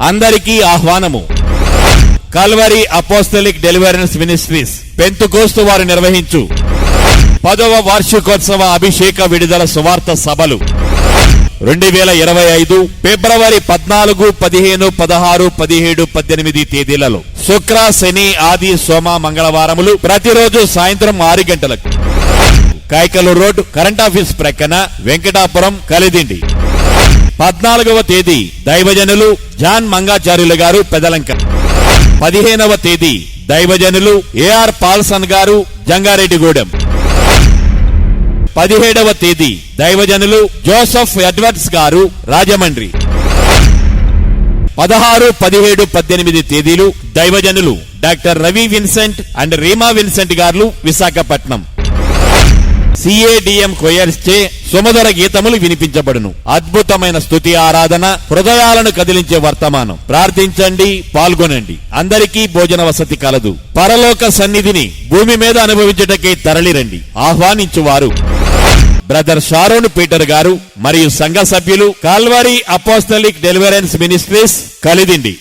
అందరికీ ఆహ్వానము. Calvary apostolic deliverance ministries పెంతుకోస్తు వారు నిర్వహించు. పదవ వార్షికోత్సవ అభిషేక విడుదల సువార్త సభలు. రెండు వేల ఇరవై ఐదు ఫిబ్రవరి పద్నాలుగు పదిహేను పదహారు పదిహేడు పద్దెనిమిది తేదీలలో శుక్ర శని ఆది సోమ మంగళవారములు ప్రతిరోజు సాయంత్రం ఆరు గంటలకు. కాయకలు రోడ్ కరెంట్ ఆఫీస్ ప్రక్కన వెంకటాపురం కలిదిండి. పద్నాలుగవ తేదీ దైవజనులు జాన్ మంగాచార్యులు గారు పెదలంక. పదిహేనవ తేదీ దైవజనులు ఏఆర్ పాల్సన్ గారు జంగారెడ్డిగూడెం. పదిహేడవ తేదీ దైవజనులు జోసఫ్ ఎడ్వర్డ్స్ గారు రాజమండ్రి. పదహారు పదిహేడు పద్దెనిమిది తేదీలు దైవజనులు doctor Ravi Vincent and Reema Vincent garu Visakhapatnam. CADM కొయర్స్ చే సుమధుర గీతములు వినిపించబడును. అద్భుతమైన స్తుతి ఆరాధన హృదయాలను కదిలించే వర్తమానం. ప్రార్థించండి పాల్గొనండి. అందరికీ భోజన వసతి కలదు. పరలోక సన్నిధిని భూమి మీద అనుభవించటకే తరలిరండి. ఆహ్వానించువారు. బ్రదర్ షారోన్ పీటర్ గారు మరియు సంఘ సభ్యులు Calvary Apostolic Deliverance Ministries Kalidindi.